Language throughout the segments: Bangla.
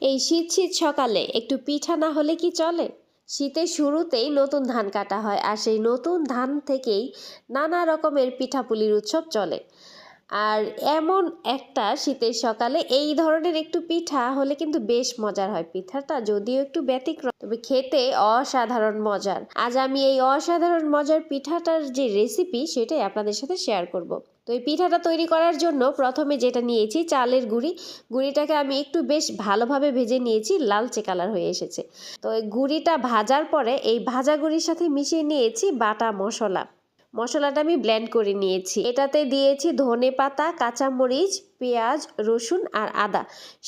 এই শীত শীত সকালে একটু পিঠা না হলে কি চলে? শীতের শুরুতেই নতুন ধান কাটা হয় আর সেই নতুন ধান থেকেই নানা রকমের পিঠাপুলির উৎসব চলে। আর এমন একটা শীতের সকালে এই ধরনের একটু পিঠা হলে কিন্তু বেশ মজার হয় পিঠাটা, যদিও একটু ব্যতিক্রম, তবে খেতে অসাধারণ মজার। আজ আমি এই অসাধারণ মজার পিঠাটার যে রেসিপি সেটাই আপনাদের সাথে শেয়ার করব। তো এই পিঠাটা তৈরি করার জন্য প্রথমে যেটা নিয়েছি চালের গুঁড়ি। গুঁড়িটাকে আমি একটু বেশ ভালোভাবে ভেজে নিয়েছি, লালচে কালার হয়ে এসেছে। তো এই গুঁড়িটা ভাজার পরে এই ভাজা গুঁড়ির সাথে মিশিয়ে নিয়েছি বাটা মশলা। মশলাটা আমি ব্লেন্ড করে নিয়েছি। এটাতে দিয়েছি ধনে পাতা, কাঁচামরিচ, পেঁয়াজ, রসুন আর আদা।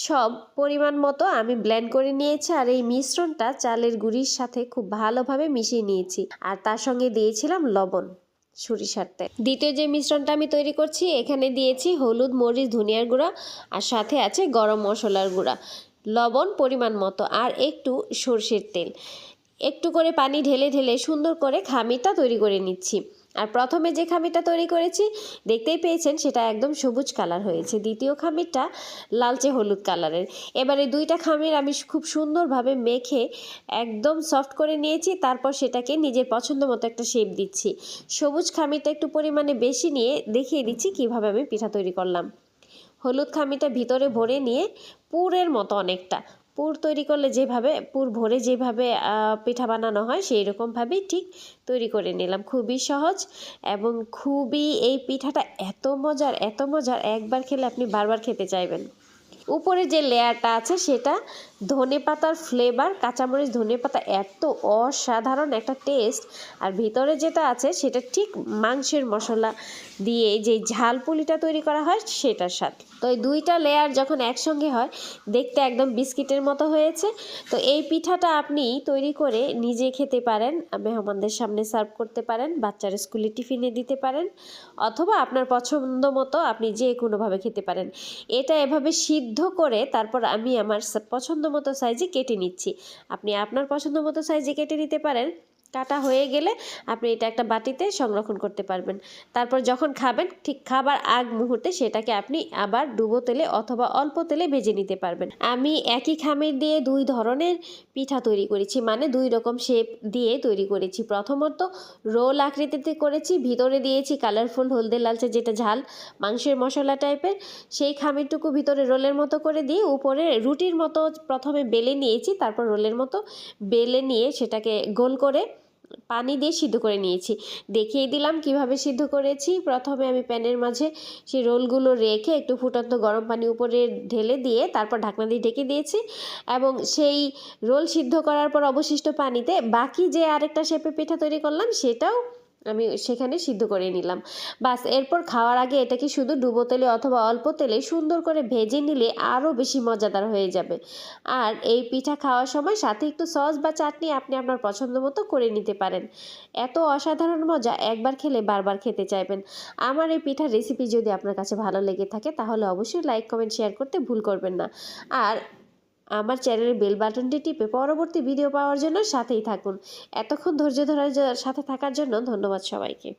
সব পরিমাণ মতো আমি ব্লেন্ড করে নিয়েছি আর এই মিশ্রণটা চালের গুঁড়ির সাথে খুব ভালোভাবে মিশিয়ে নিয়েছি। আর তার সঙ্গে দিয়েছিলাম লবণ। সরিষার তেল। দ্বিতীয় যে মিশ্রণটা আমি তৈরি করছি, এখানে দিয়েছি হলুদ, মরিচ, ধনিয়ার গুঁড়া, আর সাথে আছে গরম মশলার গুঁড়া। লবণ পরিমাণ মতো, আর একটু সর্ষের তেল। একটু করে পানি ঢেলে ঢেলে সুন্দর করে খামিটা তৈরি করে নিচ্ছি। আর প্রথমে যে খামিরটা তৈরি করেছি, দেখতেই পেয়েছেন সেটা একদম সবুজ কালার হয়েছে। দ্বিতীয় খামিরটা লালচে হলুদ কালারের। এবারে দুইটা খামির আমি খুব সুন্দরভাবে মেখে একদম সফট করে নিয়েছি, তারপর সেটাকে নিজের পছন্দ মতো একটা শেপ দিচ্ছি। সবুজ খামিরটা একটু পরিমাণে বেশি নিয়ে দেখিয়ে দিচ্ছি কীভাবে আমি পিঠা তৈরি করলাম। হলুদ খামিটা ভিতরে ভরে নিয়ে পুরের মতো অনেকটা পুর তৈরি করলে যেভাবে, পুর ভরে যেভাবে পিঠা বানানো হয় সেই রকমভাবেই ঠিক তৈরি করে নিলাম। খুবই সহজ এবং খুবই এই পিঠাটা এত মজার এত মজার, একবার খেলে আপনি বারবার খেতে চাইবেন। উপরে যে লেয়ারটা আছে সেটা ধনে পাতার ফ্লেভার কাঁচামরিচ, ধনে পাতা এত অসাধারণ একটা টেস্ট আর ভিতরে যেটা আছে সেটা ঠিক মাংসের মশলা দিয়ে যে ঝাল পুলিটা তৈরি করা হয় সেটার সাথে তো এই দুইটা লেয়ার যখন একসঙ্গে হয়, দেখতে একদম বিস্কিটের মতো হয়েছে। তো এই পিঠাটা আপনি তৈরি করে নিজে খেতে পারেন, মেহমানদের সামনে সার্ভ করতে পারেন, বাচ্চার স্কুলে টিফিনে দিতে পারেন, অথবা আপনার পছন্দ মতো আপনি যে কোনোভাবে খেতে পারেন। এটা এভাবে সিদ্ধ করে তারপর আমি আমার পছন্দ মতো সাইজে কেটে নিচ্ছি। আপনি আপনার পছন্দ মতো সাইজে কেটে নিতে পারেন। কাটা হয়ে গেলে আপনি এটা একটা বাটিতে সংরক্ষণ করতে পারবেন। তারপর যখন খাবেন, ঠিক খাবার আগ মুহূর্তে সেটাকে আপনি আবার ডুবো তেলে অথবা অল্প তেলে ভেজে নিতে পারবেন। আমি একই খামির দিয়ে দুই ধরনের পিঠা তৈরি করেছি মানে দুই রকম শেপ দিয়ে তৈরি করেছি। প্রথমত রোল আকৃতিতে করেছি, ভিতরে দিয়েছি কালারফুল হলদে লালচে যেটা ঝাল মাংসের মশলা টাইপের সেই খামিরটুকু ভিতরে রোলের মতো করে দিয়ে উপরে রুটির মতো প্রথমে বেলে নিয়েছি, তারপর রোলের মতো বেলে নিয়ে সেটাকে গোল করে পানি দিয়ে সিদ্ধ করে নিয়েছি। দেখিয়ে দিলাম কীভাবে সিদ্ধ করেছি। প্রথমে আমি প্যানের মাঝে সেই রোলগুলো রেখে একটু ফুটন্ত গরম পানি উপরে ঢেলে দিয়ে তারপর ঢাকনা দিয়ে ঢেকে দিয়েছি এবং সেই রোল সিদ্ধ করার পর অবশিষ্ট পানিতে বাকি যে আরেকটা শেপে পিঠা তৈরি করলাম সেটাও আমি সেখানে সিদ্ধ করে নিলাম। বাস, এরপর খাওয়ার আগে এটাকে শুধু ডুবো তেলে অথবা অল্প তেলে সুন্দর করে ভেজে নিলে আরও বেশি মজাদার হয়ে যাবে। আর এই পিঠা খাওয়ার সময় সাথে একটু সস বা চাটনি আপনি আপনার পছন্দ মতো করে নিতে পারেন। এত অসাধারণ মজা একবার খেলে বারবার খেতে চাইবেন। আমার এই পিঠার রেসিপি যদি আপনার কাছে ভালো লেগে থাকে তাহলে অবশ্যই লাইক কমেন্ট শেয়ার করতে ভুল করবেন না। আর আমার চ্যানেলের বেল বাটনটি টিপে পরবর্তী ভিডিও পাওয়ার জন্য সাথেই থাকুন। এতক্ষণ ধৈর্য ধরার সাথে থাকার জন্য ধন্যবাদ সবাইকে।